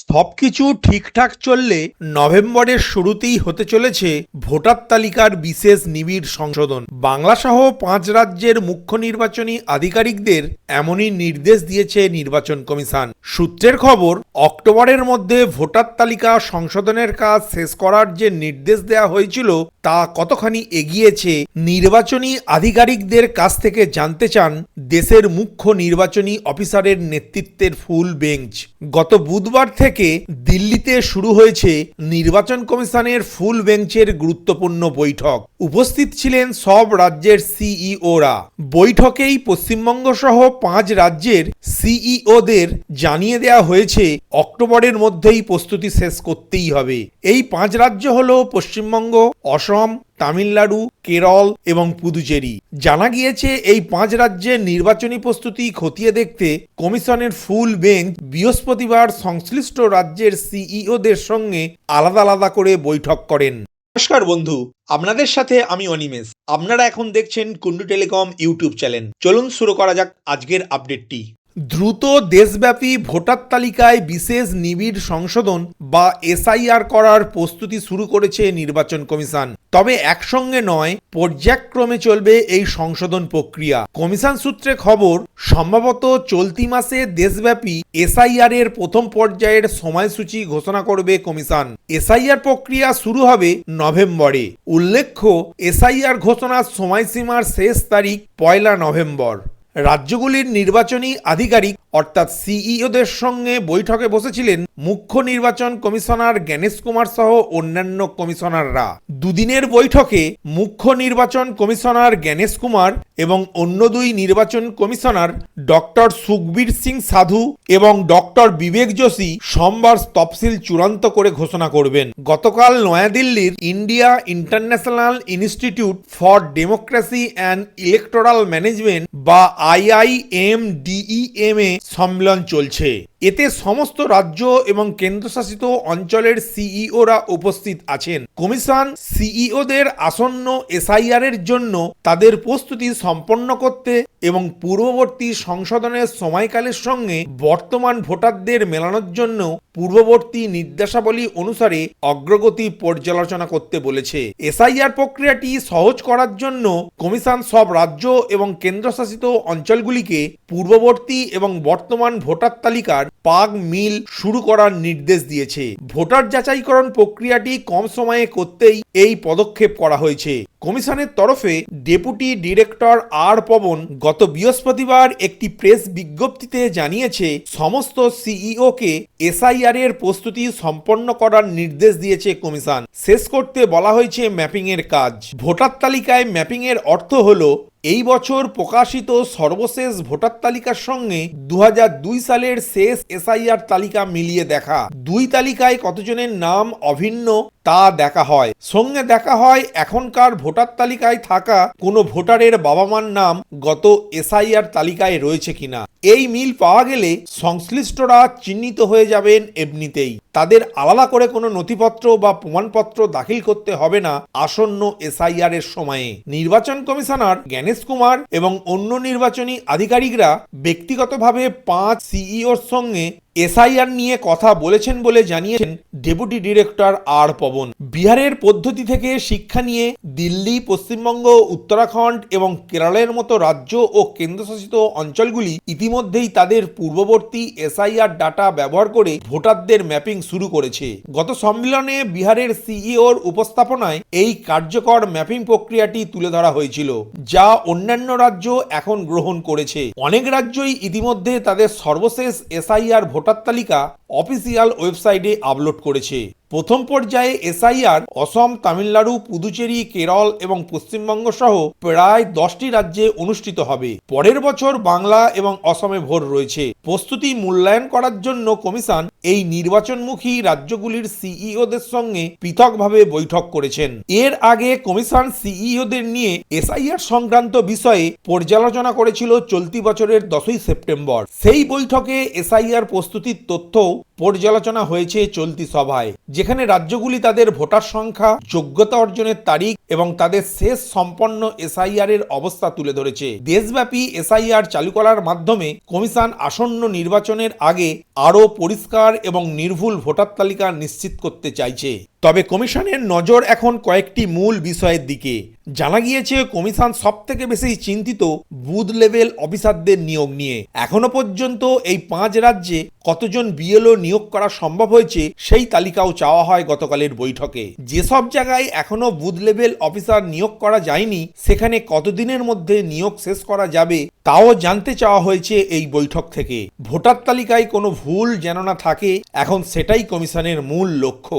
সবকিছু ঠিকঠাক চললে নভেম্বরের শুরুতেই হতে চলেছে ভোটার তালিকার বিশেষ নিবিড় সংশোধন। বাংলাসহ পাঁচ রাজ্যের মুখ্য নির্বাচনী আধিকারিকদের এমনই নির্দেশ দিয়েছে নির্বাচন কমিশন। সূত্রের খবর, অক্টোবরের মধ্যে ভোটার তালিকা সংশোধনের কাজ শেষ করার যে নির্দেশ দেওয়া হয়েছিল তা কতখানি এগিয়েছে নির্বাচনী আধিকারিকদের কাছ থেকে জানতে চান দেশের মুখ্য নির্বাচনী অফিসারের নেতৃত্বের ফুল বেঞ্চ। গত বুধবার থেকে দিল্লিতে শুরু হয়েছে নির্বাচন কমিশনের ফুল বেঞ্চের গুরুত্বপূর্ণ বৈঠক। উপস্থিত ছিলেন সব রাজ্যের সিইওরা। বৈঠকেই পশ্চিমবঙ্গ সহ পাঁচ রাজ্যের সিইওদের জানিয়ে দেওয়া হয়েছে, অক্টোবরের মধ্যেই প্রস্তুতি শেষ করতেই হবে। এই পাঁচ রাজ্য হল পশ্চিমবঙ্গ, অসম তামিলনাড়ু, কেরল এবং পুদুচেরি। জানা গিয়েছে, এই পাঁচ রাজ্যের নির্বাচনী প্রস্তুতি খতিয়ে দেখতে কমিশনের ফুল বেঞ্চ বৃহস্পতিবার সংশ্লিষ্ট রাজ্যের সিইওদের সঙ্গে আলাদা আলাদা করে বৈঠক করেন। নমস্কার বন্ধু, আপনাদের সাথে আমি অনিমেষ। আপনারা এখন দেখছেন কুন্ডু টেলিকম ইউটিউব চ্যানেল। চলুন শুরু করা যাক আজকের আপডেটটি। দ্রুত দেশব্যাপী ভোটার তালিকায় বিশেষ নিবিড় সংশোধন বা এসআইআর করার প্রস্তুতি শুরু করেছে নির্বাচন কমিশন। তবে একসঙ্গে নয়, পর্যায়ক্রমে চলবে এই সংশোধন প্রক্রিয়া। কমিশন সূত্রে খবর, সম্ভবত চলতি মাসে দেশব্যাপী এসআইআর এর প্রথম পর্যায়ের সময়সূচি ঘোষণা করবে কমিশন। এসআইআর প্রক্রিয়া শুরু হবে নভেম্বরে। উল্লেখ্য, এসআইআর ঘোষণার সময়সীমার শেষ তারিখ পয়লা নভেম্বর। রাজ্যগুলির নির্বাচনী আধিকারিক অর্থাৎ সিইওদের সঙ্গে বৈঠকে বসেছিলেন মুখ্য নির্বাচন কমিশনার জ্ঞানেশ কুমার সহ অন্যান্য কমিশনাররা। দুদিনের বৈঠকে মুখ্য নির্বাচন কমিশনার জ্ঞানেশ কুমার এবং অন্য দুই নির্বাচন কমিশনার ডক্টর সুখবীর সিং সাধু এবং ডক্টর বিবেক যোশী সোমবার তফসিল চূড়ান্ত করে ঘোষণা করবেন। গতকাল নয়াদিল্লির India International Institute for Democracy and Electoral Management বা আইআইএম ডিইএম এ সম্মেলন চলছে এতে সমস্ত রাজ্য এবং কেন্দ্রশাসিত অঞ্চলের সিইওরা উপস্থিত আছেন। কমিশন সিইওদের আসন্ন এসআইআর এর জন্য তাদের প্রস্তুতি সম্পন্ন করতে এবং পূর্ববর্তী সংশোধনের সময়কালের সঙ্গে বর্তমান ভোটারদের মেলানোর জন্য পূর্ববর্তী নির্দেশাবলী অনুসারে অগ্রগতি পর্যালোচনা করতে বলেছে। এসআইআর প্রক্রিয়াটি সহজ করার জন্য কমিশন সব রাজ্য এবং কেন্দ্রশাসিত অঞ্চলগুলিকে পূর্ববর্তী এবং বর্তমান ভোটার তালিকার পাগ মিল শুরু করার নির্দেশ দিয়েছে। ভোটার যাচাইকরণ প্রক্রিয়াটি কম সময়ে করতেই এই পদক্ষেপ করা হয়েছে। কমিশনের তরফে ডেপুটি ডিরেক্টর আর পবন গত বৃহস্পতিবার একটি প্রেস বিজ্ঞপ্তিতে জানিয়েছে, সমস্ত সিইওকে এসআইআর এর প্রস্তুতি সম্পন্ন করার নির্দেশ দিয়েছে কমিশন। শেষ করতে বলা হয়েছে ম্যাপিং এর কাজ। ভোটার তালিকায় ম্যাপিং এর অর্থ হলো এই বছর প্রকাশিত সর্বশেষ ভোটার তালিকার সঙ্গে দু হাজার দুই সালের শেষ এসআইআর তালিকা মিলিয়ে দেখা। দুই তালিকায় কতজনের নাম অভিন্ন তা দেখা হয়। সঙ্গে দেখা হয়, এখনকার ভোটার তালিকায় থাকা কোনো ভোটারের বাবা মার নাম গত এসআইআর তালিকায় রয়েছে কিনা। এই মিল পাওয়া গেলে সংশ্লিষ্টরা চিহ্নিত হয়ে যাবেন এমনিতেই। তাদের আলাদা করে কোনো নথিপত্র বা প্রমাণপত্র দাখিল করতে হবে না আসন্ন এসআইআর এর সময়ে। নির্বাচন কমিশনার জ্ঞানেশ কুমার এবং অন্য নির্বাচনী আধিকারিকরা ব্যক্তিগতভাবে পাঁচ সিইওর সঙ্গে এসআইআর নিয়ে কথা বলেছেন বলে জানিয়েছেন ডেপুটি ডিরেক্টর আর পবন। বিহারের পদ্ধতি থেকে শিক্ষা নিয়ে দিল্লি, পশ্চিমবঙ্গ, উত্তরাখণ্ড এবং কেরালের মতো রাজ্য ও কেন্দ্রশাসিত অঞ্চলগুলি ইতিমধ্যেই তাদের পূর্ববর্তী এসআইআর ডাটা ব্যবহার করে ভোটারদের ম্যাপিং শুরু করেছে। গত সম্মেলনে বিহারের সিইওর উপস্থাপনায় এই কার্যকর ম্যাপিং প্রক্রিয়াটি তুলে ধরা হয়েছিল, যা অন্যান্য রাজ্য এখন গ্রহণ করেছে। অনেক রাজ্যই ইতিমধ্যে তাদের সর্বশেষ এসআইআর ভোটার তালিকা অফিসিয়াল ওয়েবসাইটে আপলোড করেছে। প্রথম পর্যায়ে এসআইআর অসম, তামিলনাড়ু, পুদুচেরি, কেরল এবং পশ্চিমবঙ্গ সহ প্রায় দশটি রাজ্যে অনুষ্ঠিত হবে। পরের বছর বাংলা এবং অসমে ভোট রয়েছে। প্রস্তুতি মূল্যায়ন করার জন্য কমিশন এই নির্বাচনমুখী রাজ্যগুলির সিইওদের সঙ্গে পৃথকভাবে বৈঠক করেছেন। এর আগে কমিশন সিইওদের নিয়ে এসআইআর সংক্রান্ত বিষয়ে পর্যালোচনা করেছিল চলতি বছরের দশই সেপ্টেম্বর। সেই বৈঠকে এসআইআর প্রস্তুতির তথ্য পর্যালোচনা হয়েছে চলতি সভায়। যেখানে রাজ্যগুলি তাদের ভোটার সংখ্যা, যোগ্যতা অর্জনের তারিখ এবং তাদের শেষ সম্পন্ন এসআইআর এর অবস্থা তুলে ধরেছে। দেশব্যাপী এসআইআর চালু করার মাধ্যমে কমিশন আসন্ন নির্বাচনের আগে আরও পরিষ্কার এবং নির্ভুল ভোটার তালিকা নিশ্চিত করতে চাইছে। তবে কমিশনের নজর এখন কয়েকটি মূল বিষয়ের দিকে। জানা গিয়েছে, কমিশন সব থেকে বেশি চিন্তিত বুথ লেভেল অফিসারদের নিয়োগ নিয়ে। এখনও পর্যন্ত এই পাঁচ রাজ্যে কতজন বিএলও নিয়োগ করা সম্ভব হয়েছে, সেই তালিকাও চাওয়া হয় গতকালের বৈঠকে। যেসব জায়গায় এখনও বুথ লেভেল অফিসার নিয়োগ করা যায়নি, সেখানে কতদিনের মধ্যে নিয়োগ শেষ করা যাবে, তাও জানতে চাওয়া হয়েছে এই বৈঠক থেকে। ভোটার তালিকায় কোনো ভুল যেন না থাকে, এখন সেটাই কমিশনের মূল লক্ষ্য।